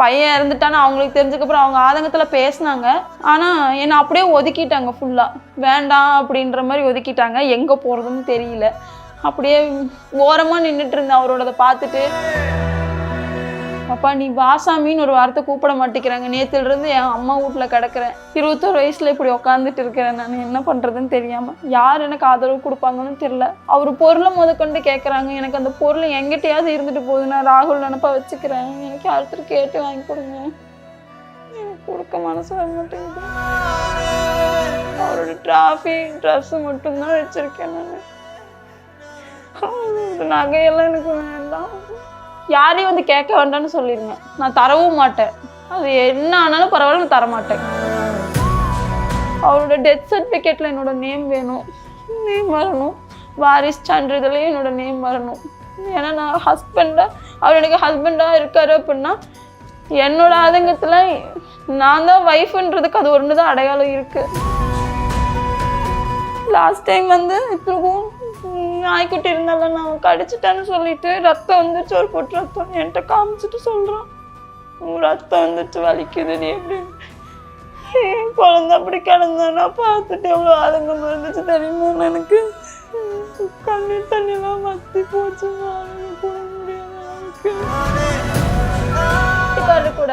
பையன் இறந்துட்டான்னு அவங்களுக்கு தெரிஞ்சக்கப்புறம் அவங்க ஆதங்கத்தில் பேசினாங்க. ஆனால் என்னை அப்படியே ஒதுக்கிட்டாங்க ஃபுல்லாக வேண்டாம் அப்படின்ற மாதிரி ஒதுக்கிட்டாங்க. எங்கே போகிறதுன்னு தெரியல. அப்படியே ஓரமாக நின்றுட்டு இருந்தேன் அவரோடதை பார்த்துட்டு. அப்பா நீ வாசாமின்னு ஒரு வார்த்தை கூப்பிட மாட்டேங்கிறாங்க. நேத்துல இருந்து என் அம்மா வீட்டில் கிடக்குறேன். இருபத்தோரு வயசுல இப்படி உட்காந்துட்டு இருக்கிறேன் நான். என்ன பண்றதுன்னு தெரியாம. யார் எனக்கு ஆதரவு கொடுப்பாங்கன்னு தெரியல. அவர் பொருளை முதற்கொண்டு கேட்குறாங்க எனக்கு அந்த பொருள் எங்கிட்டயாவது இருந்துட்டு போகுது. நான் ராகுல் நினப்பா வச்சுக்கிறேன். எனக்கு யார்த்தர் கேட்டு வாங்கி கொடுங்க. எனக்கு கொடுக்க மனசு வர மாட்டேங்குது. அவரோட டிராஃபி ட்ரெஸ்ஸு மட்டும்தான் வச்சிருக்கேன் நான். நகையெல்லாம் எனக்கு வேண்டாம். யாரையும் வந்து கேட்க வேண்டாம்னு சொல்லிடுங்க. நான் தரவும் மாட்டேன். அது என்ன ஆனாலும் பரவாயில்ல நான் தரமாட்டேன். அவரோட டெத் சர்டிஃபிகேட்டில் என்னோட நேம் வேணும். நேம் வரணும். வாரிஸ் சான்றிதழையும் என்னோட நேம் வரணும். ஏன்னா நான் ஹஸ்பண்டாக அவர் எனக்கு ஹஸ்பண்டாக இருக்காரு அப்படின்னா என்னோட ஆதங்கத்தில் நான் தான் ஒய்ஃப்ன்றதுக்கு அது ஒன்று தான் அடையாளம் இருக்குது லாஸ்ட் டைம் வந்து இப்பவும் நாய்க்குட்டி இருந்தால நான் கடிச்சிட்டேன்னு சொல்லிட்டு ரத்தம் வந்துச்சு ஒரு பொட்டு ரத்தம் என்கிட்ட காமிச்சிட்டு சொல்கிறான் உங்க ரத்தம் வந்துச்சு வலிக்குது நீ அப்படின்னு. என் குழந்த அப்படி கிடந்தானா பார்த்துட்டு எவ்வளோ ஆதங்கம் இருந்துச்சு தெரியுமா எனக்கு? கண்ணீர் தண்ணிலாம் வத்தி போச்சு. கூட கூட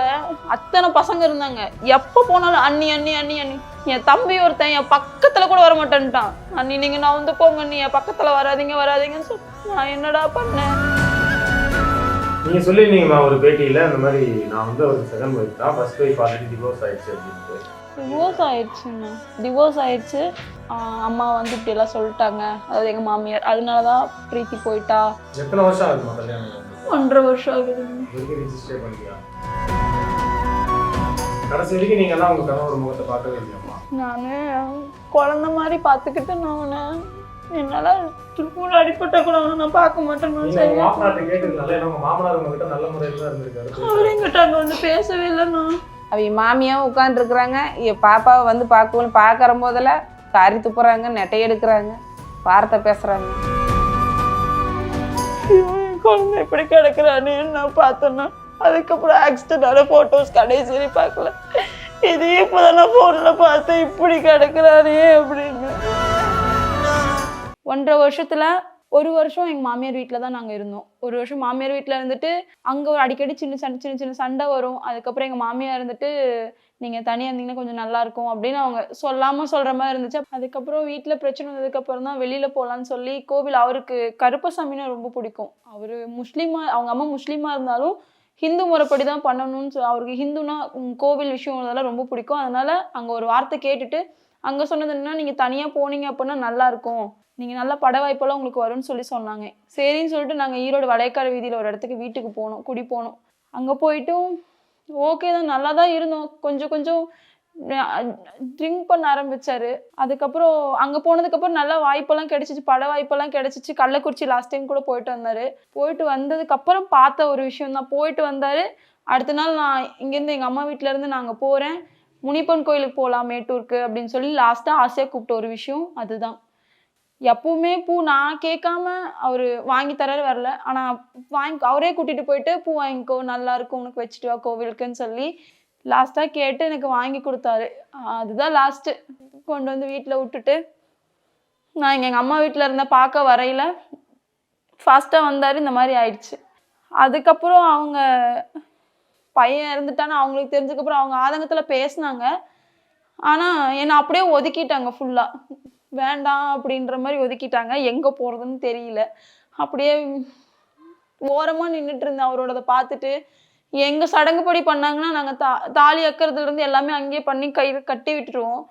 அத்தனை பசங்க இருந்தாங்க. எப்போ போனாலும் அண்ணி அண்ணி அண்ணி அண்ணி. என் தம்பி ஒருத்தன் என் பக்கத்துல கூட வர மாட்டேன்ட்டான். அண்ணி நீங்க நான் வந்து போங்க நீ என் பக்கத்துல வராதீங்க வராதீங்கன்னு சொல்லி நான் என்னடா பண்ணேன்? நீங்க சொல்லியிருந்தீங்கம்மா ஒரு பேட்டியில இந்த மாதிரி நான் வந்து ஒரு செகண்ட் ஒய்ஃப் தான். ஃபர்ஸ்ட் ஒய்ஃப் ஆல்ரெடி டிவோர்ஸ் ஆயிடுச்சு அப்படின்ட்டு. டிவோர்ஸ் ஆயிடுச்சுங்க. டிவோர்ஸ் ஆயிடுச்சு. அம்மா வந்து இப்படி எல்லாம் சொல்லிட்டாங்க. அதாவது எங்க மாமியார். அதனாலதான் பிரீத்தி போயிட்டா. எத்தனை வருஷம் ஆகுதுமா கல்யாணம்? ஒன்றரை வருஷம் ஆகுது ரிஜிஸ்டர் பண்ணிக்கலாம் கடைசி வரைக்கும் நீங்க எல்லாம் உங்க கணவர் முகத்தை பார்க்கவே இல்லையாம்மா? நான் குழந்த மாதிரி பார்த்துக்கிட்டு நான் என்னால் திருப்பூர் அடிப்பட்ட கூட அவனை நான் பார்க்க மாட்டேன் நீங்க உங்க மாமனார்ட்ட ஏன்னா உங்க மாமனார் உங்ககிட்ட நல்ல முறையில் தான் இருந்திருக்காரு. அவர் எங்கிட்ட அங்கே வந்து பேசவே இல்லைண்ணா அவங்க மாமியாவும் உட்காந்துருக்குறாங்க பாப்பாவை வந்து பார்க்கணும் பார்க்குற போதெல்லாம் காரி துப்புறாங்க நெட்டை எடுக்கிறாங்க வார்த்தை பேசுகிறாங்க இவன் குழந்தை இப்படி கிடக்குறான்னு நான் பார்த்தேன்னா அதுக்கப்புறம் ஆக்சிடென்டான ஃபோட்டோஸ் கடைசி பார்க்கல. இது இப்போதான் நான் ஃபோனில் பார்த்து இப்படி கிடக்குறானே அப்படின்னு. ஒன்றரை வருஷத்தில் ஒரு வருஷம் எங்கள் மாமியார் வீட்டில் தான் நாங்கள் இருந்தோம். ஒரு வருஷம் மாமியார் வீட்டில் இருந்துட்டு அங்கே ஒரு அடிக்கடி சின்ன சண்டை சின்ன சின்ன சண்டை வரும். அதுக்கப்புறம் எங்கள் மாமியார் இருந்துட்டு நீங்கள் தனியாக இருந்தீங்கன்னா கொஞ்சம் நல்லாயிருக்கும் அப்படின்னு அவங்க சொல்லாமல் சொல்கிற மாதிரி இருந்துச்சு. அதுக்கப்புறம் வீட்டில் பிரச்சனை வந்ததுக்கப்புறம் தான் வெளியில் போகலான்னு சொல்லி கோவில் அவருக்கு கருப்பசாமின்னா ரொம்ப பிடிக்கும். அவர் முஸ்லீமாக அவங்க அம்மா முஸ்லீமாக இருந்தாலும் ஹிந்து முறைப்படி தான் பண்ணணும்னு சொல் அவருக்கு ஹிந்துனா கோவில் விஷயம் அதெல்லாம் ரொம்ப பிடிக்கும். அதனால அங்கே ஒரு வார்த்தை கேட்டுட்டு அங்கே சொன்னது என்னன்னா நீங்கள் தனியாக போனீங்க அப்படின்னா நல்லா இருக்கும். நீங்கள் நல்லா பட வாய்ப்பெல்லாம் உங்களுக்கு வரும்னு சொல்லி சொன்னாங்க. சரின்னு சொல்லிட்டு நாங்கள் ஈரோடு வளையக்கார வீதியில் ஒரு இடத்துக்கு வீட்டுக்கு போனோம் குடி போனோம். அங்கே போயிட்டும் ஓகே தான் நல்லா தான் இருந்தோம். கொஞ்சம் கொஞ்சம் ட்ரிங்க் பண்ண ஆரம்பிச்சாரு. அதுக்கப்புறம் அங்கே போனதுக்கப்புறம் நல்லா வாய்ப்பெல்லாம் கிடைச்சிச்சு பட வாய்ப்பெல்லாம் கிடைச்சிச்சு. கள்ளக்குறிச்சி லாஸ்ட் டைம் கூட போயிட்டு வந்தார். போயிட்டு வந்ததுக்கப்புறம் பார்த்த ஒரு விஷயம் தான். போயிட்டு வந்தார். அடுத்த நாள் நான் இங்கேருந்து எங்கள் அம்மா வீட்ல இருந்து நாங்கள் போகிறேன் முனிப்பன் கோயிலுக்கு போகலாம் மேட்டூருக்கு அப்படின்னு சொல்லி லாஸ்ட்டாக ஆசையாக கூப்பிட்ட ஒரு விஷயம் அதுதான். எப்பவுமே பூ நான் கேட்காம அவர் வாங்கி தராரு வரல. ஆனால் வாங்கி அவரே கூட்டிகிட்டு போயிட்டு பூ வாங்கிக்கோ நல்லா இருக்கும் உனக்கு வச்சுட்டு வா கோவிலுக்குன்னு சொல்லி லாஸ்ட்டாக கேட்டு எனக்கு வாங்கி கொடுத்தாரு. அதுதான் லாஸ்ட்டு கொண்டு வந்து வீட்டில் விட்டுட்டு நான் இங்கே எங்கள் அம்மா வீட்டில் இருந்த பார்க்க வரையில் ஃபாஸ்ட்டாக வந்தார் இந்த மாதிரி ஆயிடுச்சு. அதுக்கப்புறம் அவங்க பையன் இறந்துட்டான்னு அவங்களுக்கு தெரிஞ்சக்கப்புறம் அவங்க ஆதங்கத்தில் பேசினாங்க. ஆனால் என்னை அப்படியே ஒதுக்கிட்டாங்க ஃபுல்லாக வேண்டாம் அப்படின்ற மாதிரி ஒதுக்கிட்டாங்க. எங்கே போகிறதுன்னு தெரியல. அப்படியே ஓரமாக நின்றுட்டு இருந்தேன் அவரோடத பார்த்துட்டு. எங்கள் சடங்குப்படி பண்ணாங்கன்னா நாங்கள் தா தாலி அக்கறதுலேருந்து எல்லாமே அங்கேயே பண்ணி கை கட்டி விட்டுருவோம்.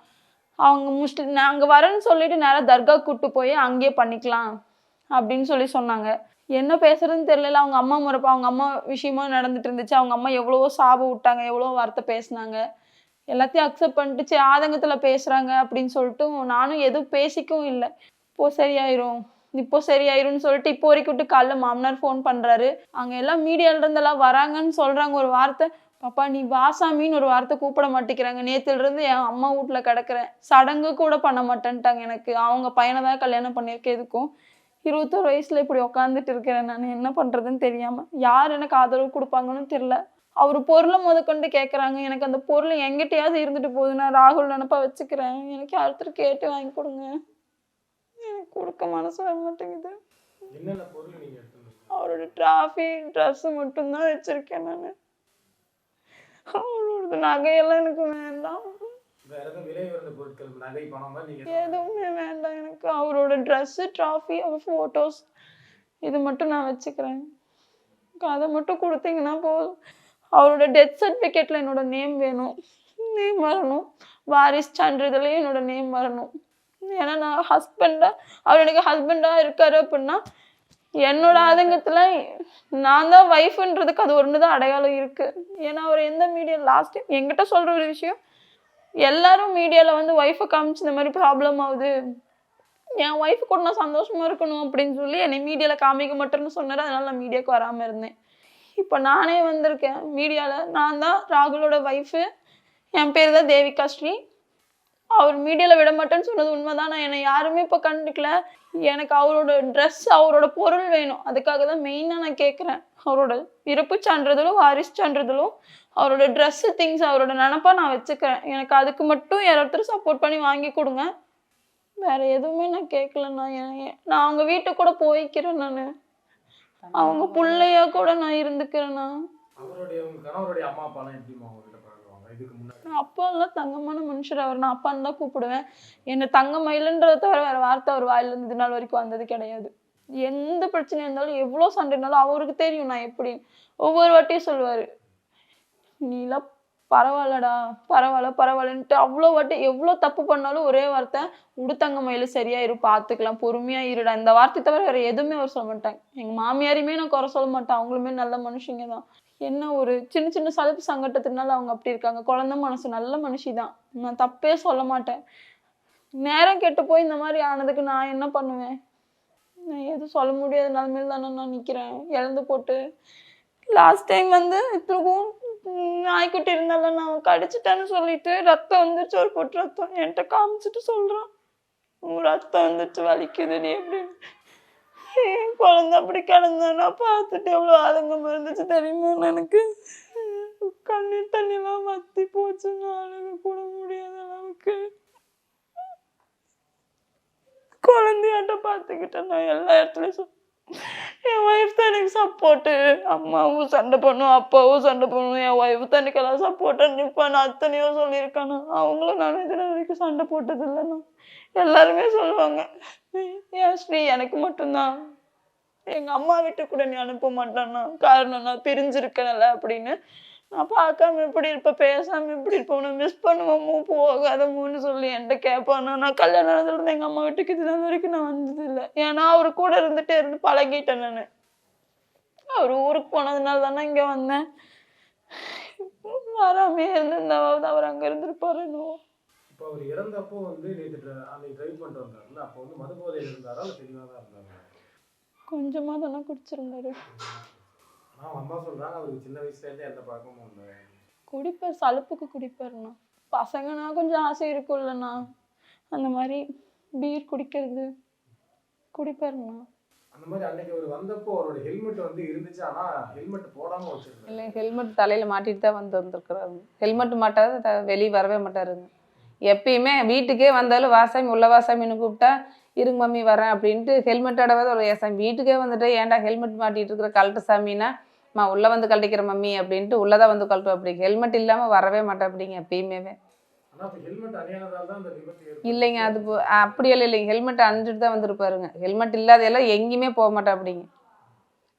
அவங்க முஸ்லி நாங்கள் வரேன்னு சொல்லிட்டு நேராக தர்கா கூட்டு போய் அங்கேயே பண்ணிக்கலாம் அப்படின்னு சொல்லி சொன்னாங்க. என்ன பேசுறதுன்னு தெரியல அவங்க அம்மா முறப்ப அவங்க அம்மா விஷயமா நடந்துட்டு இருந்துச்சு. அவங்க அம்மா எவ்வளவோ சாபம் விட்டாங்க எவ்வளோ வார்த்தை பேசுனாங்க. எல்லாத்தையும் அக்செப்ட் பண்ணிட்டு சரி ஆதங்கத்தில் பேசுகிறாங்க அப்படின்னு சொல்லிட்டு நானும் எதுவும் பேசிக்கவும் இல்லை. இப்போது சரியாயிரும். இப்போ சரியாயிரும்னு சொல்லிட்டு இப்போ வரைக்கும் விட்டு காலைல மாமனார் ஃபோன் பண்ணுறாரு அங்கே எல்லாம் மீடியால இருந்தெல்லாம் வராங்கன்னு சொல்கிறாங்க ஒரு வார்த்தை. பாப்பா நீ வாசாமின்னு ஒரு வார்த்தை கூப்பிட மாட்டேங்கிறாங்க. நேற்றுலேருந்து என் அம்மா வீட்டில் கிடக்கிறேன். சடங்கு கூட பண்ண மாட்டேன்ட்டாங்க எனக்கு. அவங்க பையனை தான் கல்யாணம் பண்ணியிருக்கேன் எதுக்கும். இருபத்தோரு வயசில் இப்படி உக்காந்துட்டு இருக்கிறேன் நான். என்ன பண்ணுறதுன்னு தெரியாமல் யார் எனக்கு ஆதரவு கொடுப்பாங்கன்னு தெரில அவர் பொருளை முதற்கொண்டு கேட்குறாங்க எனக்கு அந்த பொருள் எங்கிட்டயாவது இருந்துட்டு போகுது நான் ராகுல் நினப்பா வச்சுக்கிறேன். எனக்கு யார்த்தர் கேட்டு வாங்கி கொடுங்க. எனக்கு கொடுக்க மனசு வர மாட்டேங்குது. அவரோட டிராஃபி ட்ரெஸ்ஸு மட்டும்தான் வச்சிருக்கேன் நான். அவரோட நகையெல்லாம் எனக்கு வேண்டாம். எதுவும் வேண்டாம் எனக்கு. அவரோட ட்ரெஸ்ஸு ட்ராஃபி அவர் ஃபோட்டோஸ் இது மட்டும் நான் வச்சுக்கிறேன். அதை மட்டும் கொடுத்தீங்கன்னா போதும். அவரோட டெத் சர்டிஃபிகேட்டில் என்னோட நேம் வேணும். நேம் வரணும். வாரிஸ் சான்றிதழையும் என்னோட நேம் வரணும். ஏன்னா நான் ஹஸ்பண்டாக அவர் எனக்கு ஹஸ்பண்டாக இருக்காரு அப்படின்னா என்னோட ஆதங்கத்தில் நான் தான் ஒய்ஃப்ன்றதுக்கு அது ஒன்று தான் அடையாளம் இருக்குது ஏன்னா அவர் எந்த மீடியா லாஸ்ட் டைம் எங்கிட்ட சொல்கிற ஒரு விஷயம் எல்லாரும் மீடியாவில் வந்து ஒய்ஃபை காமிச்சு இந்த மாதிரி ப்ராப்ளம் ஆகுது. என் ஒய்ஃப் கூட நான் சந்தோஷமாக இருக்கணும் அப்படின்னு சொல்லி என்னை மீடியாவில் காமிக்க மாட்டேன்னு சொன்னார். அதனால் நான் மீடியாவுக்கு வராமல் இருந்தேன். இப்போ நானே வந்திருக்கேன். மீடியாவில் நான் தான் ராகுலோட ஒய்ஃபு என் பேர் தான் தேவிகா ஸ்ரீ. அவர் மீடியாவில் விட மாட்டேன்னு சொன்னது உண்மைதான். நான் என்னை யாருமே இப்போ கண்டுக்கல. எனக்கு அவரோட ட்ரெஸ் அவரோட பொருள் வேணும். அதுக்காக தான் மெயினாக நான் கேட்குறேன் அவரோட இறப்பு சான்றிதழும் வாரிசு சான்றிதழும் அவரோட ட்ரெஸ்ஸு திங்ஸ் அவரோட நினப்பா நான் வச்சுக்கிறேன். எனக்கு அதுக்கு மட்டும் யாராவது சப்போர்ட் பண்ணி வாங்கி கொடுங்க. வேற எதுவுமே நான் கேட்கலண்ணா நான் அவங்க வீட்டுக்கு கூட போய்க்கிறேன் நான். அவங்க பிள்ளையா கூட நான் இருந்துக்கிறேண்ணா அவருடைய கணவருடைய அம்மா அப்பாலாம் எப்படிமா அப்பா எல்லாம் தங்கமான மனுஷர் அவர். நான் அப்பான்னு தான் கூப்பிடுவேன். என்ன தங்க மயிலுன்றதை தவிர வேற வார்த்தை அவர் வாயிலிருந்து இது நாள் வரைக்கும் வந்தது கிடையாது. எந்த பிரச்சனை இருந்தாலும் எவ்வளோ சண்டை இருந்தாலும் அவருக்கு தெரியும் நான் எப்படி. ஒவ்வொரு வாட்டியும் சொல்லுவாரு. நீலாம் பரவாயில்லடா பரவாயில்ல பரவாயில்லன்ட்டு அவ்வளோ வாட்டி எவ்வளோ தப்பு பண்ணாலும் ஒரே வார்த்தை உடுத்தங்க மயில சரியா இரு பார்த்துக்கலாம் பொறுமையா இருடா. இந்த வார்த்தை தவிர வேற எதுவுமே அவர் சொல்ல மாட்டாங்க. எங்க மாமியாரையுமே நான் குறை சொல்ல மாட்டேன். அவங்களுமே நல்ல மனுஷங்க தான். என்ன ஒரு சின்ன சின்ன சலுப்பு சங்கட்டத்தினால அவங்க அப்படி இருக்காங்க. குழந்த மனசு நல்ல மனுஷி தான் நான் தப்பே சொல்ல மாட்டேன். நேரம் கெட்டு போய் இந்த மாதிரி ஆனதுக்கு நான் என்ன பண்ணுவேன்? நான் எதுவும் சொல்ல முடியாத நிலமையில தானே நான் நிற்கிறேன் இழந்து போட்டு லாஸ்ட் டைம் வந்து திரும்பவும் நாய்க்குட்டி இருந்தால நான் கடிச்சிட்டேன்னு சொல்லிட்டு ரத்தம் வந்துருச்சு. ஒரு பொட்டு ரத்தம் என்கிட்ட காமிச்சிட்டு சொல்கிறான் ரத்தம் வந்துருச்சு வலிக்குது நீ அப்படின்னு. என் குழந்தை அப்படி கிடந்தானா பார்த்துட்டு எவ்வளோ ஆதங்கம் இருந்துச்சு தெரியுமா எனக்கு? கண்ணீர் தண்ணிலாம் வத்தி போச்சுன்னு கூட முடியாத அளவுக்கு. குழந்தையாட்ட பார்த்துக்கிட்டேன் நான் எல்லா இடத்துலையும் சொ- என் ஒய்ஃப் தான் எனக்கு சப்போர்ட்டு அம்மாவும் சண்டை பண்ணும் அப்பாவும் சண்டை பண்ணும். என் ஒய்ஃப் தான் எனக்கு எல்லாம் சப்போர்ட்டாக நிற்பான் நான் அத்தனையோ சொல்லியிருக்கானு? அவங்களும் நான் இதில் வரைக்கும் சண்டை போட்டது இல்லைண்ணா எல்லாருமே சொல்லுவாங்க ஏன் ஸ்ரீ எனக்கு மட்டும்தான். எங்கள் அம்மா வீட்டு கூட நீ அனுப்ப மாட்டான்னா காரணம் நான் பிரிஞ்சிருக்கேன்ல அப்படின்னு நான் பார்க்காம எப்படி இருப்பேன் பேசாம எப்படி இருப்பேன் உன்னை மிஸ் பண்ணுவோமோ போகாதமோன்னு சொல்லி என்கிட்ட கேட்பானா? நான் கல்யாணம் நடந்ததுலேருந்து எங்க அம்மா வீட்டுக்கு இதுதான் வரைக்கும் நான் வந்தது இல்லை ஏன்னா அவர் கூட இருந்துட்டே இருந்து பழகிட்டேன் நான். அவர் ஊருக்கு போனதுனால தானே இங்க வந்தேன். வராமே இருந்திருந்தாவது அவர் அங்க இருந்திருப்பாருன்னு இப்போ அவர் இறந்தப்போ வந்து நேற்று அன்னைக்கு டிரைவ் பண்ணிட்டு வந்தாருல்ல அப்போ வந்து மது போதையில் இருந்தாரா இல்லை தெளிவாக தான் இருந்தாரா? கொஞ்சமா தானே குடிச்சிருந்தாரு. ஆனால் அம்மா சொல்றாங்க அவருக்கு சின்ன வயசுலேருந்தே எந்த பழக்கமும் இல்லை குடிப்பார் சலுப்புக்கு குடிப்பாருண்ணா. பசங்கன்னா கொஞ்சம் ஆசை இருக்கும்லண்ணா. அந்த மாதிரி பீர் குடிக்கிறது குடிப்பாருண்ணா. அந்த மாதிரி அன்னைக்கு அவர் வந்தப்போ அவரோட ஹெல்மெட் வந்து இருந்துச்சு ஆனா ஹெல்மெட் போடாம வச்சிருந்தாரு. இல்லை ஹெல்மெட் தலையில் மாட்டிட்டு தான் வந்து வந்திருக்கிறாரு. ஹெல்மெட் மாட்டாது த- வெளியே வரவே மாட்டாருங்க எப்பயுமே வீட்டுக்கே வந்தாலும் வாசாமி உள்ள வாசாமின்னு கூப்பிட்டா இருங்க மம்மி வரேன் அப்படின்ட்டு ஹெல்மெட்டோடவே ஒரு ஏசாமி வீட்டுக்கே வந்துட்டு ஏன்டா ஹெல்மெட் மாட்டிட்டு இருக்கிற கழட்டு சாமின்னா மா உள்ளே வந்து கழட்டிக்கிற மம்மி அப்படின்ட்டு உள்ளே தான் வந்து கழட்டும் அப்படி ஹெல்மெட் இல்லாமல் வரவே மாட்டேன் அப்படிங்க எப்பயுமே. தான். இல்லைங்க அது அப்படியெல்லாம் இல்லைங்க. ஹெல்மெட் அணிஞ்சிட்டு தான் வந்திருப்பாருங்க ஹெல்மெட் இல்லாதையெல்லாம் எங்கேயுமே போக மாட்டேன் அப்படிங்க.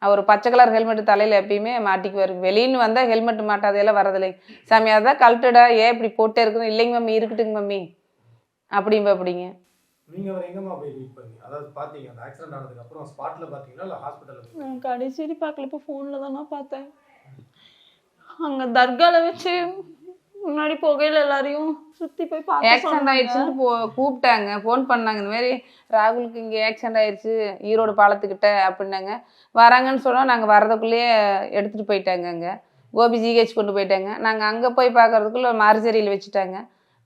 அவர் பச்சை கலர் ஹெல்மெட் தலையில் எப்பயுமே மாட்டிக்குவாரு வெளியின்னு வந்தால் ஹெல்மெட் மாட்டாதையெல்லாம் வரதில்லைங்க சாமி அதான் கழட்டுடா. ஏன் இப்படி போட்டே இருக்கணும்? இல்லைங்க மம்மி இருக்கட்டுங்க மம்மி. அப்படிம்ப அப்படிங்க. நீங்க அவர் எங்கம்மா போய் மீட் பண்ணி அதாவது பாத்தீங்க அந்த ஆக்சிடென்ட் ஆனதுக்கு அப்புறம் ஸ்பாட்ல பாத்தீங்களா? இல்ல ஹாஸ்பிட்டல்ல நான் கடைசி பார்க்கல இப்போ ஃபோனில் தானே பார்த்தேன். அங்கே தர்காவில் வச்சு முன்னாடி புகையில எல்லாரையும் சுற்றி போய் ஆக்சிடென்ட். ஆயிடுச்சுன்னு போ கூப்பிட்டாங்க. ஃபோன் பண்ணாங்க. இந்த மாதிரி ராகுலுக்கு இங்கே ஆக்சிடென்ட் ஆயிடுச்சு ஈரோடு பாலத்துக்கிட்ட அப்படின்னாங்க. வராங்கன்னு சொன்னால் நாங்கள் வரதுக்குள்ளேயே எடுத்துகிட்டு போயிட்டாங்க அங்கே. கோபி ஜிஹெச் கொண்டு போயிட்டாங்க. நாங்கள் அங்கே போய் பார்க்கறதுக்குள்ள மார்ஜரியில் வச்சுட்டாங்க.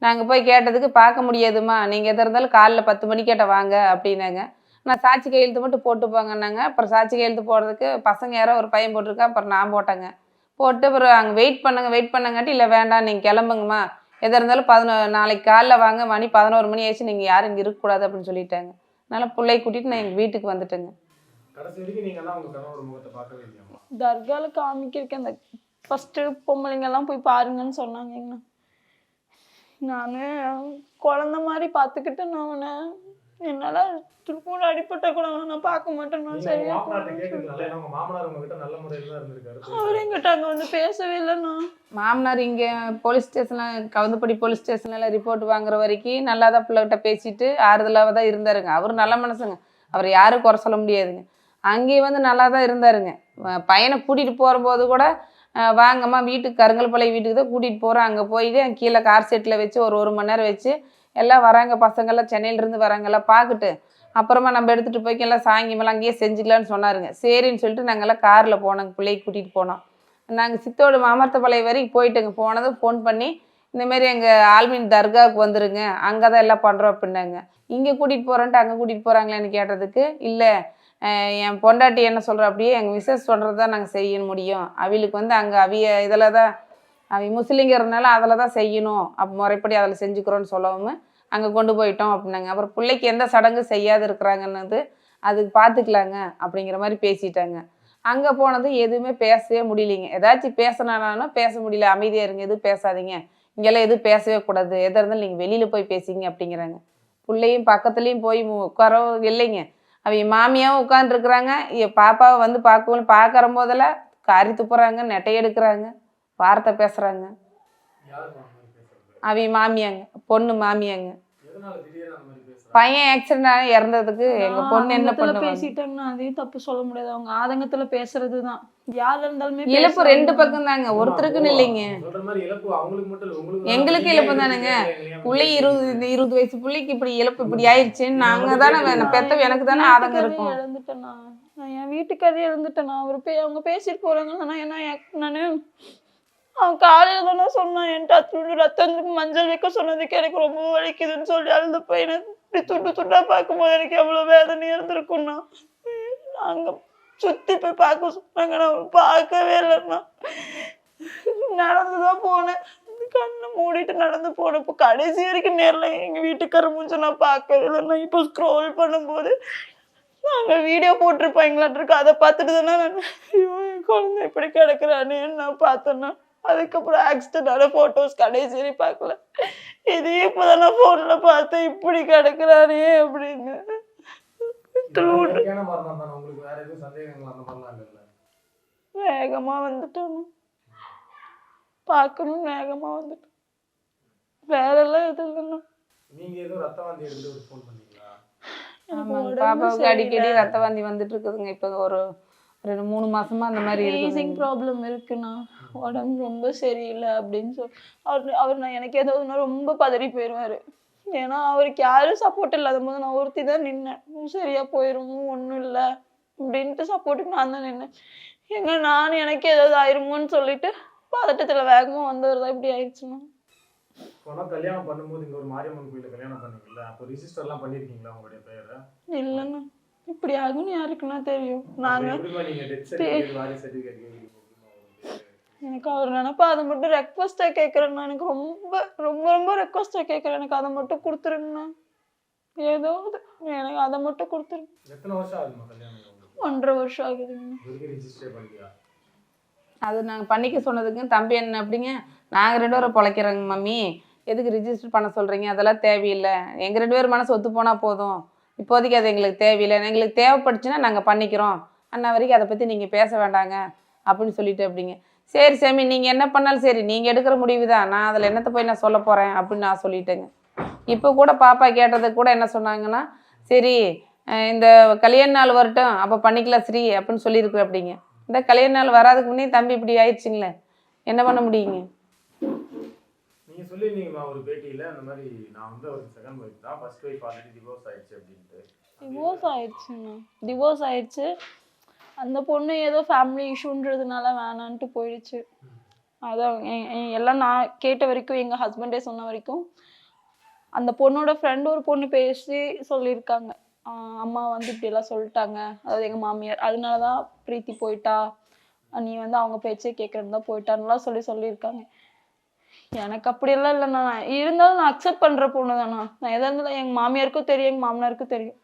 நாங்கள் போய் கேட்டதுக்கு பார்க்க முடியாதும்மா. நீங்கள் எதாக இருந்தாலும் காலைல பத்து மணிக்கேட்ட வாங்க அப்படின்னாங்க. நான் சாட்சி கையெழுத்து மட்டும் போட்டு போங்கன்னாங்க. அப்புறம் சாட்சி கையெழுத்து போடுறதுக்கு பசங்க யாரோ ஒரு பையன் போட்டிருக்கா அப்புறம் நான் போட்டேங்க. போட்டு அப்புறம் அங்கே வெயிட் பண்ணுங்க வெயிட் பண்ணங்காட்டி இல்லை வேண்டாம் நீங்கள் கிளம்புங்கம்மா. எதாக இருந்தாலும் பதினோ நாளைக்கு காலைல வாங்க. மணி பதினோரு மணி ஆயிடுச்சு. நீங்கள் யாரும் இங்கே இருக்கக்கூடாது அப்படின்னு சொல்லிட்டாங்க. அதனால் பிள்ளைய கூட்டிகிட்டு நான் எங்கள் வீட்டுக்கு வந்துட்டேங்க. தர்கால காமிக்கிறதுக்கு அந்த ஃபஸ்ட்டு பொம்பளைங்க எல்லாம் போய் பாருங்கன்னு சொன்னாங்கங்கண்ணா நான் குழந்த மாதிரி பார்த்துக்கிட்டு நான். அவனை என்னால் திருப்பூர் அடிப்பட்ட கூட அவனை நான் பார்க்க மாட்டேன்னா சரியா அவர் எங்கிட்ட அங்கே வந்து பேசவே இல்லைண்ணா மாமனார் இங்கே போலீஸ் ஸ்டேஷனில் கவுந்தப்படி போலீஸ் ஸ்டேஷனில் ரிப்போர்ட் வாங்குற வரைக்கும் நல்லா தான் பிள்ளைகிட்ட பேசிட்டு ஆறுதலாக தான் இருந்தாருங்க. அவர் நல்ல மனசுங்க. அவர் யாரும் குறை சொல்ல முடியாதுங்க. அங்கேயும் வந்து நல்லா தான் இருந்தாருங்க. பையனை கூட்டிகிட்டு போகும்போது கூட வாங்கம்மா வீட்டுக்கு கருங்கல்பாளையம் வீட்டுக்கு தான் கூட்டிகிட்டு போகிறோம் அங்கே போயிட்டு கீழே கார் செட்டில் வச்சு ஒரு ஒரு மணி நேரம் வச்சு எல்லாம் வராங்க. பசங்கள்லாம் சென்னையிலேருந்து வராங்கெல்லாம் பார்த்துட்டு அப்புறமா நம்ம எடுத்துகிட்டு போய்க்கு எல்லாம் சாயங்காலம் அங்கேயே செஞ்சுக்கலான்னு சொன்னாருங்க. சரின்னு சொல்லிட்டு நாங்கள்லாம் காரில் போனோங்க. பிள்ளைக்கு கூட்டிகிட்டு போனோம். நாங்கள் சித்தோடு மாமரத்தப்பாளையம் வரைக்கும் போயிட்டுங்க. போனதும் ஃபோன் பண்ணி இந்தமாரி எங்கள் ஆல்மின் தர்காவுக்கு வந்துருங்க. அங்கே தான் எல்லாம் பண்ணுறோம் அப்படின்னாங்க. இங்கே கூட்டிகிட்டு போகிறேன்ட்டு அங்கே கூட்டிகிட்டு போகிறாங்களேன்னு கேட்டதுக்கு இல்லை என் பொண்டாட்டி என்ன சொல்கிற அப்படியே எங்கள் மிஸ்ஸஸ் சொல்கிறது தான் நாங்கள் செய்ய முடியும். அவளுக்கு வந்து அங்கே அவிய இதில் தான் அவி முஸ்லீங்கிறதுனால அதில் தான் செய்யணும். அப்போ முறைப்படி அதில் செஞ்சுக்கிறோன்னு சொல்லவும் அங்கே கொண்டு போயிட்டோம் அப்படின்னாங்க. அப்புறம் பிள்ளைக்கு எந்த சடங்கு செய்யாது இருக்கிறாங்கன்னது அதுக்கு பார்த்துக்கலாங்க அப்படிங்கிற மாதிரி பேசிட்டாங்க. அங்கே போனது எதுவுமே பேசவே முடியலைங்க. ஏதாச்சும் பேசினாலும் பேச முடியல. அமைதியாக இருங்க எதுவும் பேசாதீங்க. இங்கெல்லாம் எதுவும் பேசவே கூடாது. எதாக இருந்தாலும் நீங்கள் வெளியில் போய் பேசிங்க அப்படிங்கிறாங்க. பிள்ளையும் பக்கத்துலேயும் போய் உட்கார இல்லைங்க. அவங்க மாமியாவும் உட்காந்துருக்குறாங்க பாப்பாவை வந்து பார்க்கவும் பார்க்குற போதெல்லாம் காரி துப்புறாங்க நெட்டை எடுக்கிறாங்க வார்த்தை பேசுகிறாங்க அவங்க மாமியாங்க பொண்ணு மாமியாங்க. பையன் ஆக்சிடென்ட் ஆகி இறந்ததுக்கு எங்க பொண்ணு என்ன பண்ணுவாங்க பேசிட்டாங்கன்னா அதையும் தப்பு சொல்ல முடியாது. அவங்க ஆதங்கத்துல பேசுறதுதான். யார் இருந்தாலுமே இழப்பு. ரெண்டு பக்கம் தாங்க ஒருத்தருக்குன்னு இல்லைங்க. சொல்ற மாதிரி இழப்பு அவங்களுக்கு மட்டும் இல்ல உங்களுக்கு எங்களுக்கு இழப்பு தானுங்க. புள்ளை இருபது இந்த இருபது வயசு பிள்ளைக்கு இப்படி இழப்பு இப்படி ஆயிடுச்சுன்னு நாங்க தானே நான் பெத்த என் எனக்கு தானே ஆதங்கம் இருக்கும். இழந்துட்டேனா? நான் என் வீட்டுக்காரே இழந்துட்டேனா? அவர் போய் அவங்க பேசிட்டு போறாங்க நான் என்ன என்- நானு அவன் காலையில தானே சொன்னான் என்கிட்ட அத்துண்டு ரத்தத்துக்கு மஞ்சள் வைக்க சொன்னதுக்கு எனக்கு ரொம்ப வலிக்குதுன்னு சொல்லி அழுது போய் எனக்கு இப்படி துண்டு துண்டா பார்க்கும்போது எனக்கு எவ்வளவு வேதனை இருந்திருக்கும்னா? நாங்கள் சுத்தி போய் பார்க்க சொன்னாங்க. நான் பார்க்கவே இல்லைன்னா நடந்துதான் போனேன். கண்ணை மூடிட்டு நடந்து போனப்போ கடைசி வரைக்கும் நேரில் எங்க வீட்டுக்கார முடிஞ்ச நான் பார்க்கவே இல்லை நான் இப்போ ஸ்க்ரோல் பண்ணும்போது நாங்க வீடியோ போட்டிருப்பாங்களான் இருக்கு. அதை பார்த்துட்டு தானே நான் ஐயோ என் குழந்தை இப்படி கிடக்குறானேன்னு நான் பார்த்தேன்னா அதுக்கப்புறம் ஆக்சிடென்டான ஃபோட்டோஸ் கடைசி பார்க்கல. இதையும் இப்போதான் ஃபோனில் பார்த்தேன். இப்படி கிடக்குறானே அப்படின்னு. திரும்ப இயற்கையான மரணம் தானே. உங்களுக்கு வேற எதுவும் சந்தேகங்கள் அந்த மாதிரிலாம் இல்லைல்ல? வேகமா வந்துட்டேன் பார்க்கணும் வேகமா வந்துட்டேன் வேற எல்லாம் எதுவும் இல்லைண்ணா. நீங்க ஏதோ ரத்த வாந்தி எடுத்து ஒரு ஃபோன் பண்ணீங்களா? எனக்கு ஆமாங்க. உடம்பு பாப்பாவுக்கு அடிக்கடி. ரத்த வாந்தி வந்துட்டு இருக்குதுங்க. இப்போ ஒரு ரெண்டு மூணு மாசமா அந்த மாதிரி ப்ராப்ளம் இருக்குண்ணா. உடம்பு ரொம்ப சரியில்லை அப்படின்னு சொல்லி அவர் அவர் நான் எனக்கு ஏதாவதுனா ரொம்ப பதறி போயிடுவாரு ஏன்னா அவருக்கு யாரும் சப்போர்ட் இல்லாத போது நான் ஒருத்தி தான் நின்னேன். "உம், சரியா போயிரும் ஒன்றும் இல்லை அப்படின்ட்டு சப்போர்ட்டுக்கு நான் தான் நின்னேன். எங்க நான் எனக்கு ஏதாவது ஆயிருமோன்னு சொல்லிட்டு பதட்டத்துல வேகமா வந்தவர் தான் இப்படி ஆயிடுச்சுண்ணா போனா கல்யாணம் பண்ணும்போது இங்க ஒரு மாரியம்மன் கோயில கல்யாணம் பண்ணீங்கல்ல அப்போ ரிஜிஸ்டர் எல்லாம் பண்ணிருக்கீங்களா உங்களுடைய பெயரை இல்லைண்ணா இப்படி ஆகும்னு யாருக்குன்னா தெரியும். அப்ப எனக்கு அவர் நினப்பா அதை மட்டும் ரெக்வஸ்ட்டாக கேட்குறேண்ணா எனக்கு ரொம்ப ரொம்ப ரொம்ப ரெக்வஸ்ட்டாக கேட்குறேன் எனக்கு அதை மட்டும் கொடுத்துருங்கண்ணா. ஏதோ. எனக்கு அதை மட்டும் கொடுத்துருங்க ஒன்றரை வருஷம் ஆகுதுங்கண்ணா. அது நாங்கள் பண்ணிக்க சொன்னதுக்கு தம்பி என்ன அப்படிங்க நாங்கள் ரெண்டு பேரும் பொழைக்கிறோங்க மம்மி. எதுக்கு ரிஜிஸ்டர் பண்ண சொல்கிறீங்க அதெல்லாம் தேவையில்லை. எங்கள் ரெண்டு பேரும் மனசு ஒத்து போனால் போதும். இப்போதைக்கு அது எங்களுக்கு தேவையில்லை. எங்களுக்கு தேவைப்பட்டுச்சுன்னா நாங்கள் பண்ணிக்கிறோம். அண்ணா வரைக்கும் அதை பற்றி நீங்கள் பேச வேண்டாங்க. அப்படின்னு சொல்லிட்டு அப்படிங்க. சரி சாமி நீங்கள் என்ன பண்ணாலும் சரி நீங்கள் எடுக்கிற முடிவு தான் நான் அதில் என்னத்தை போய் நான் சொல்ல போகிறேன் அப்படின்னு நான் சொல்லிட்டேங்க. இப்போ கூட பாப்பா கேட்டதுக்கு கூட என்ன சொன்னாங்கன்னா சரி இந்த கல்யாண நாள் வரட்டும் அப்போ பண்ணிக்கலாம் ஸ்ரீ அப்படின்னு சொல்லியிருக்கு அப்படிங்க. இந்த கல்யாண நாள் வராதுக்கு முன்னே தம்பி இப்படி ஆயிடுச்சுங்களே என்ன பண்ண முடியுங்க? நீங்க சொல்லியிருந்தீங்கம்மா ஒரு பேட்டியில அந்த மாதிரி நான் வந்து ஒரு செகண்ட் ஒய்ஃப் தான். ஃபர்ஸ்ட் ஒய்ஃப் ஆல்ரெடி டிவோர்ஸ் ஆயிடுச்சு அப்படின்ட்டு. டிவோர்ஸ் ஆயிடுச்சுண்ணா டிவோர்ஸ் ஆயிடுச்சு. அந்த பொண்ணு ஏதோ ஃபேமிலி இஷ்யூன்றதுனால வேணான்ட்டு போயிடுச்சு. அதான் எல்லாம் நான் கேட்ட வரைக்கும் எங்கள் ஹஸ்பண்டே சொன்ன வரைக்கும் அந்த பொண்ணோட ஃப்ரெண்ட் ஒரு பொண்ணு பேசி சொல்லியிருக்காங்க. அம்மா வந்து இப்படியெல்லாம் சொல்லிட்டாங்க. அதாவது எங்கள் மாமியார் அதனால தான் பிரீத்தி போயிட்டா. நீ வந்து அவங்க பேச்சே கேட்குறது தான் போயிட்டான்லாம் சொல்லி சொல்லியிருக்காங்க. எனக்கு அப்படியெல்லாம் இல்லைண்ணா. இருந்தாலும் நான் அக்செப்ட் பண்ணுற பொண்ணு தானா நான் எதா இருந்தாலும் எங்கள் மாமியாருக்கும் தெரியும் எங்கள் மாமனாருக்கும் தெரியும்.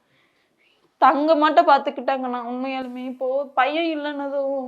தங்க மட்டும் பார்த்துக்கிட்டாங்கண்ணா உண்மையாலுமே. இப்போ பையன் இல்லைன்னதும்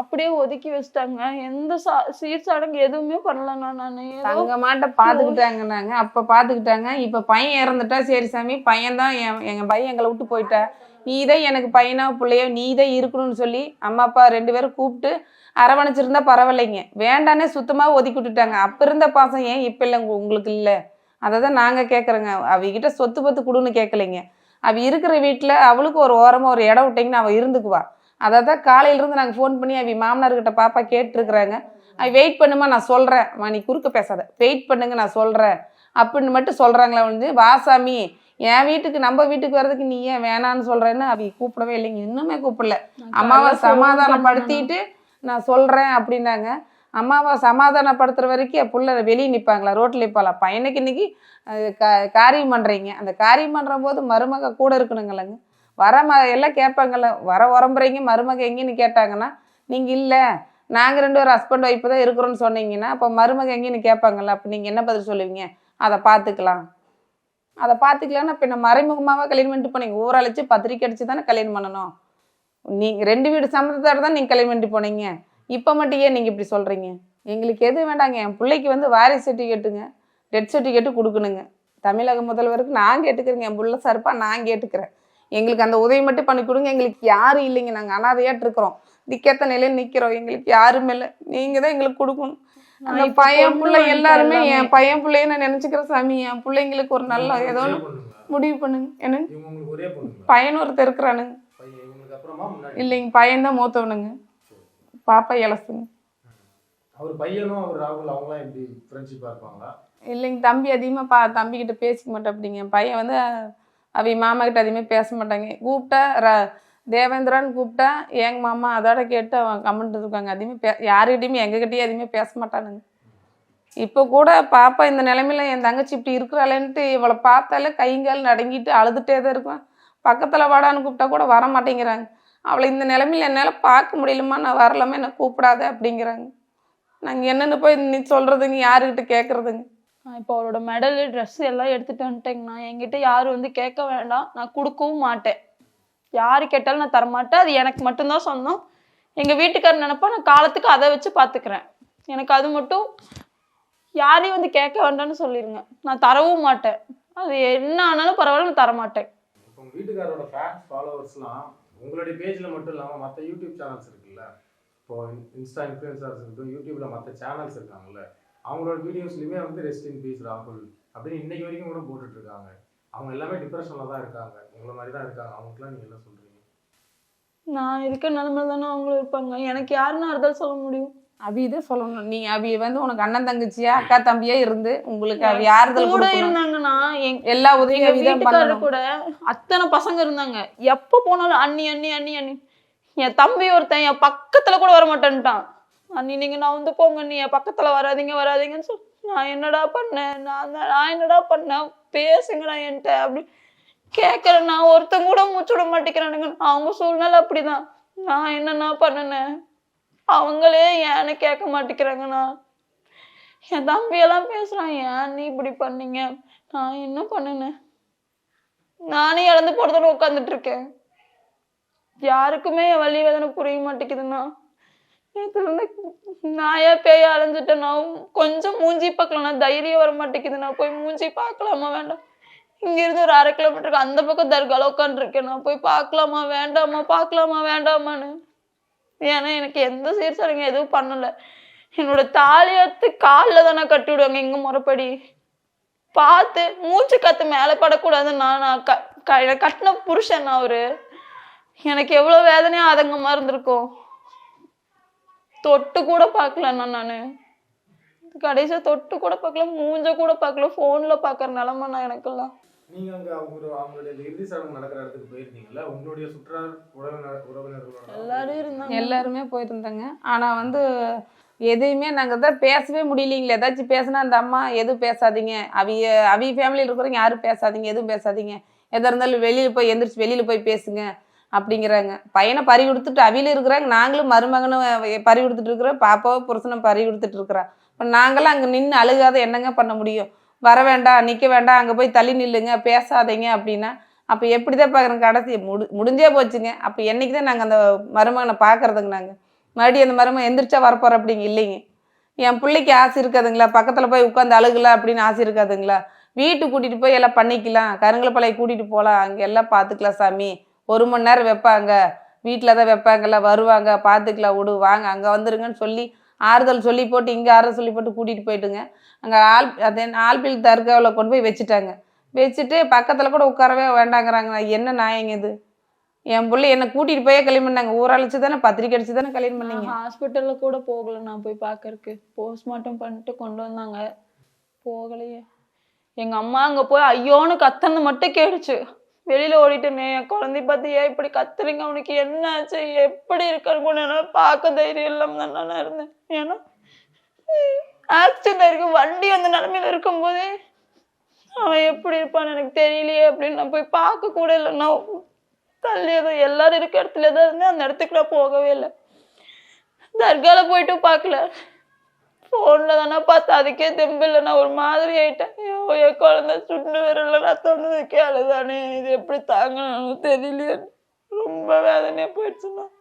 அப்படியே ஒதுக்கி வச்சிட்டாங்க. எந்த சீர் சடங்கு எதுவுமே பண்ணலண்ணா நான். தங்க மாட்ட பாத்துக்கிட்டாங்கன்னாங்க. அப்ப பாத்துக்கிட்டாங்க. இப்ப பையன் இறந்துட்டா சரி சாமி பையன் தான் எங்க பையன் எங்களை விட்டு போயிட்டா. நீ தான் எனக்கு பையனோ பிள்ளையோ நீ தான் இருக்கணும்னு சொல்லி அம்மா அப்பா ரெண்டு பேரும் கூப்பிட்டு அரவணைச்சிருந்தா பரவாயில்லைங்க. வேண்டானே சுத்தமாக ஒதுக்கி விட்டுட்டாங்க. அப்போ இருந்த பாசம் ஏன் இப்போ இல்லை உங்களுக்கு இல்லை? அதை தான் நாங்கள் கேட்குறோங்க அவகிட்ட சொத்து பத்து கொடுன்னு கேட்கலைங்க அவ இருக்கிற வீட்டுல அவளுக்கு ஒரு ஓரமா ஒரு இடம் விட்டீங்கன்னா அவ இருந்துக்குவா. அதை தான் காலையில இருந்து நாங்க ஃபோன் பண்ணி அவ மாமனார்கிட்ட பாப்பா கேட்டுருக்குறாங்க. அவ வெயிட் பண்ணுமா நான் சொல்றேன். அம்மா, நீ குறுக்க பேசாத. வெயிட் பண்ணுங்க நான் சொல்றேன். அப்படின்னு மட்டும் சொல்றாங்களா வந்து வாசாமி என் வீட்டுக்கு நம்ம வீட்டுக்கு வர்றதுக்கு நீ ஏன் வேணான்னு சொல்றேன்னு அவ கூப்பிடவே இல்லைங்க. இன்னுமே கூப்பிடல. அம்மாவை சமாதானப்படுத்திட்டு நான் சொல்றேன் அப்படின்னாங்க. அம்மாவை சமாதானப்படுத்துகிற வரைக்கும் என் வெளியே நிற்பாங்களா ரோட்டில் நிற்பாளா பையனுக்கு இன்னைக்கு க காரியம் பண்ணுறீங்க அந்த காரியம் பண்ணுற போது மருமக கூட இருக்கணுங்களங்க. வர ம எல்லாம் கேட்பாங்கல்ல. வர உரம்புறீங்க மருமக எங்கேன்னு கேட்டாங்கன்னா நீங்கள் இல்லை. நாங்கள் ரெண்டு பேரும் ஹஸ்பண்ட் ஒய்ஃப் தான் இருக்கிறோன்னு சொன்னீங்கன்னா அப்போ மருமக எங்கேன்னு கேட்பாங்கல்ல. அப்போ நீங்கள் என்ன பதில் சொல்லுவீங்க? அதை பார்த்துக்கலாம். அதை பார்த்துக்கலாம்னா இப்போ நான் மறைமுகமாக கல்யாணம் பண்ணிட்டு போனீங்க? ஊரழைச்சி பத்திரிக்கை அடிச்சு தானே கல்யாணம் பண்ணணும்? நீங்கள் ரெண்டு வீடு சம்மந்தத்தோட தான் நீங்கள் கல்யாணம் பண்ணிட்டு போனீங்க. இப்போ மட்டும் ஏன் நீங்கள் இப்படி சொல்கிறீங்க எங்களுக்கு எது வேண்டாங்க என் பிள்ளைக்கு வந்து வாரிசு சர்டிஃபிகேட்டுங்க டெத் சர்டிஃபிகேட்டு கொடுக்கணுங்க. தமிழக முதல்வருக்கு நான் கேட்டுக்கிறேங்க என் புள்ள சார்பா நான் கேட்டுக்கிறேன். எங்களுக்கு அந்த உதவி மட்டும் பண்ணி கொடுங்க எங்களுக்கு யாரும் இல்லைங்க நாங்கள் அனாதையாட்டு இருக்கிறோம். நிக்கத்த நிலையில் நிற்கிறோம் எங்களுக்கு யாருமே இல்லை. நீங்கள் தான் எங்களுக்கு கொடுக்கணும். அந்த பையன் பிள்ளை எல்லாருமே. என் பையன் பிள்ளைய நான் நினைச்சுக்கிறேன் சாமி என் பிள்ளைங்களுக்கு ஒரு நல்ல ஏதோ? முடிவு பண்ணுங்க. என்னங்க? பையன் ஒருத்தர் இருக்கிறானுங்க. இல்லைங்க பையன் தான் மூத்தவனுங்க. பாப்பா இலசுங்க அவர் பையனும் அவர் ராகுல் அவங்களாம் எப்படி ஃப்ரெண்ட்ஷிப்பாக இருப்பாங்களா? இல்லைங்க தம்பி அதிகமாக பா தம்பிக்கிட்ட பேசிக்க மாட்டேன் அப்படிங்க. பையன் வந்து அவ மாமா கிட்ட அதிகமாக பேச மாட்டாங்க. கூப்பிட்டா ர தேவேந்திரான்னு கூப்பிட்டா எங்க மாமா அதோட கேட்டு அவன் கமெண்ட் இருக்காங்க அதிகமாக பே யாருக்கிட்டையுமே எங்ககிட்டயும் அதிகமாக பேச மாட்டானுங்க. இப்போ கூட பாப்பா இந்த நிலைமையில என் தங்கச்சி இப்படி இருக்கிறாளேன்ட்டு இவளை பார்த்தாலே கைங்கால் நடுங்கிட்டு அழுதுகிட்டே தான் இருக்கும். பக்கத்தில் வாடான்னு கூப்பிட்டா கூட வர மாட்டேங்கிறாங்க. அவளை இந்த நிலைமையில என்னால் பார்க்க முடியலம்மா நான் வரலாமா என்னை கூப்பிடாத அப்படிங்கிறாங்க. நாங்கள் என்னென்னு போய் நீ சொல்கிறதுங்க யாருக்கிட்ட கேட்குறதுங்க நான் இப்போ அவரோட மெடலு ட்ரெஸ் எல்லாம் எடுத்துட்டு வந்துட்டேங்கண்ணா. என்கிட்ட யாரும் வந்து கேட்க வேண்டாம். நான் கொடுக்கவும் மாட்டேன். யாரு கேட்டாலும் நான் தரமாட்டேன். அது எனக்கு மட்டும்தான் சொந்தம். எங்க வீட்டுக்காரர் நினைப்பா நான் காலத்துக்கு அதை வச்சு பாத்துக்கிறேன். எனக்கு அது மட்டும் யாரையும் வந்து கேட்க வேண்டாம்னு சொல்லிருங்க. நான் தரவும் மாட்டேன். அது என்ன ஆனாலும் பரவாயில்ல நான் தரமாட்டேன். வீட்டுக்காரோட ஃபேன்ஸ் ஃபாலோவர்ஸ்லாம் உங்களுடைய பேஜில் மட்டும் இல்லாமல் மற்ற யூடியூப் சேனல்ஸ் இருக்குல்ல இப்போ இன்ஸ்டா இன்ஃப்ளூயன்சர்ஸ் இருக்கட்டும் யூடியூப்ல மற்ற சேனல்ஸ் இருக்காங்கல்ல அவங்களோட வீடியோஸ்லையுமே வந்து ரெஸ்ட் இன் பீஸ் ராகுல் அப்படின்னு இன்னைக்கு வரைக்கும் கூட போட்டுட்டு இருக்காங்க அவங்க எல்லாமே டிப்ரெஷனில் தான் இருக்காங்க. உங்களை மாதிரி தான் இருக்காங்க. அவங்களுக்குலாம் நீங்கள் என்ன சொல்கிறீங்க நான் இருக்க நிலைமையில தானே அவங்களும் இருப்பாங்க. எனக்கு யாருன்னு அறுதல் சொல்ல முடியும்? அபி இதை சொல்லணும். நீ அபி வந்து உனக்கு அண்ணன் தங்கச்சியா அக்கா தம்பியா இருந்து உங்களுக்கு அவி ஆறுதல் கூட. இருந்தாங்கன்னா எல்லா உதவியும் அவி தான் கூட அத்தனை பசங்க இருந்தாங்க. எப்ப போனாலும் அண்ணி அண்ணி அண்ணி அண்ணி. என் தம்பி ஒருத்தன் என் பக்கத்துல கூட வர மாட்டேன்ட்டான் அண்ணி நீங்க நான் வந்து போங்க நீ என் பக்கத்துல வராதீங்க வராதீங்கன்னு சொல்லி நான் என்னடா பண்ணேன்? நான் நான் என்னடா பண்ணேன்? பேசுங்கடா என்கிட்ட அப்படி கேட்கறேன் நான் ஒருத்தன் கூட மூச்சு விட மாட்டேங்கிறானுங்க. அவங்க சூழ்நிலை அப்படிதான். நான் என்னண்ணா பண்ணுனேன்? அவங்களே ஏன்னு கேட்க மாட்டேங்கிறாங்கண்ணா. என் தம்பியெல்லாம் பேசுகிறான் ஏன் நீ இப்படி பண்ணீங்க? நான் என்ன பண்ணுனேன்? நானே இழந்து போகிறதோட உட்காந்துட்டு இருக்கேன். யாருக்குமே என் வழி வேதனை புரிய மாட்டேங்குதுண்ணா. நேத்துல நாயா பேய அலைஞ்சிட்டேண்ணா கொஞ்சம் மூஞ்சி பார்க்கலண்ணா தைரியம் வர மாட்டேங்குதுண்ணா. போய் மூஞ்சி பார்க்கலாமா? வேண்டாம். இங்கேருந்து ஒரு அரை கிலோமீட்டருக்கு அந்த பக்கம் தர்கால உட்காந்துருக்கேன் நான் போய் பார்க்கலாமா? வேண்டாமா? பார்க்கலாமா? வேண்டாமான்னு. ஏன்னா எனக்கு எந்த சீர்சடங்கு எதுவும் பண்ணல. என்னோட தாலியத்து காலில் தானே கட்டி விடுவாங்க எங்க முறைப்படி. பார்த்து மூச்சு கத்து மேலே படக்கூடாதுன்னு நான் க க- கட்டின புருஷன் அவரு. எனக்கு எவ்வளோ வேதனையா அதங்கமாக இருந்திருக்கும். தொட்டு கூட பார்க்கலண்ணா நான். கடைசியாக தொட்டு கூட பார்க்கல மூஞ்ச கூட பார்க்கல ஃபோனில் பார்க்குற நிலமண்ணா எனக்கெல்லாம். நீங்கள் அங்கே அவங்க அவங்களுடைய இறுதி சடங்கு நடக்கிற இடத்துக்கு போயிருந்தீங்கல்ல உங்களுடைய சுற்றார் உறவினர் உறவினர்களோட எல்லாரும் இருந்தாங்க. எல்லாருமே போயிருந்தாங்க. ஆனா வந்து எதையுமே நாங்க தான் பேசவே முடியலைங்களே. ஏதாச்சும் பேசினா அந்த அம்மா எதுவும் பேசாதீங்க. அவிய அவிய ஃபேமிலியில் இருக்கிறவங்க யாரும் பேசாதீங்க எதுவும் பேசாதீங்க. எதா இருந்தாலும் வெளியில போய் எந்திரிச்சு வெளியில போய் பேசுங்க அப்படிங்கிறாங்க. பையனை பறி கொடுத்துட்டு அவியில இருக்கிறாங்க. நாங்களும் மருமகனும் பறி கொடுத்துட்டு இருக்கிறோம். பாப்பாவை புருஷனை பறி கொடுத்துட்டு இருக்கிறான். இப்போ நாங்களாம் அங்கே நின்று அழுகாத என்னங்க பண்ண முடியும்? வர வேண்டாம் நிற்க வேண்டாம் அங்கே போய் தள்ளி நில்லுங்க பேசாதீங்க அப்படின்னா அப்போ எப்படி தான் பார்க்குறோம் கடைசி முடி முடிஞ்சே போச்சுங்க. அப்போ என்னைக்கு தான் நாங்கள் அந்த மருமகனை பார்க்குறதுங்க நாங்கள் மறுபடியும் அந்த மருமகன் எந்திரிச்சா வரப்போகிற அப்படிங்க இல்லைங்க. என் பிள்ளைக்கு ஆசை இருக்காதுங்களா? பக்கத்தில் போய் உட்காந்து அழுகலாம் அப்படின்னு ஆசை இருக்காதுங்களா? வீட்டுக்கு கூட்டிகிட்டு போய் எல்லாம் பண்ணிக்கலாம். கருங்கலப்பாளைய கூட்டிகிட்டு போகலாம் அங்கே எல்லாம் பார்த்துக்கலாம் சாமி. ஒரு மணி நேரம் வைப்பாங்க. வீட்டில் தான் வைப்பாங்கல்ல வருவாங்க. பார்த்துக்கலாம் விடு வாங்க அங்கே வந்துருங்கன்னு சொல்லி ஆறுதல் சொல்லி போட்டு இங்கே ஆறுதல் சொல்லி போட்டு கூட்டிகிட்டு போயிட்டுங்க. அங்கே ஆள் அதே ஆல்பில் தர்காவில் கொண்டு போய் வச்சுட்டாங்க. வச்சுட்டு பக்கத்தில் கூட உட்காரவே வேண்டாங்கிறாங்க. என்ன நியாயங்க இது? என் பிள்ளை என்னை கூட்டிகிட்டு போயே கல்யாணம் பண்ணாங்க. ஊரழிச்சு தானே பத்திரிக்கை அடிச்சு தானே கல்யாணம் பண்ணீங்க? ஹாஸ்பிட்டல்ல கூட போகல. நான் போய் பார்க்கறக்கு போஸ்ட்மார்ட்டம் பண்ணிட்டு கொண்டு வந்தாங்க. போகலையே. எங்க அம்மா அங்க போய் ஐயோன்னு கத்தன்னு மட்டும் கேட்டுச்சு. வெளியில ஓடிட்டேனே என் குழந்தை பார்த்து ஏன் இப்படி கத்துறீங்க? அவனுக்கு என்ன ஆச்சு? எப்படி இருக்கான்னு கூட என்னால பார்க்க தைரியம் இல்லாம தான் நான் இருந்தேன். ஏன்னா ஆக்சிடென்ட் இருக்கு வண்டி அந்த நிலமையில இருக்கும்போது அவன் எப்படி இருப்பான்னு எனக்கு தெரியலையே அப்படின்னு நான் போய் பார்க்க கூட இல்லை. நான் தள்ளி ஏதோ எல்லாரும் இருக்க இடத்துல தான் இருந்தேன். அந்த இடத்துக்கு நான் போகவே இல்லை. தர்கால போயிட்டு பார்க்கல. ஃபோனில் தானே பார்த்து அதுக்கே தெம்பில்லை நான் ஒரு மாதிரி ஆயிட்டேன். ஐயோ என் குழந்த சுண்டு விரல ரத்தம் வந்ததுக்கே அழுதானே. இது எப்படி தாங்கணும்னு தெரியலையே. ரொம்ப வேதனையாக போயிடுச்சுன்னா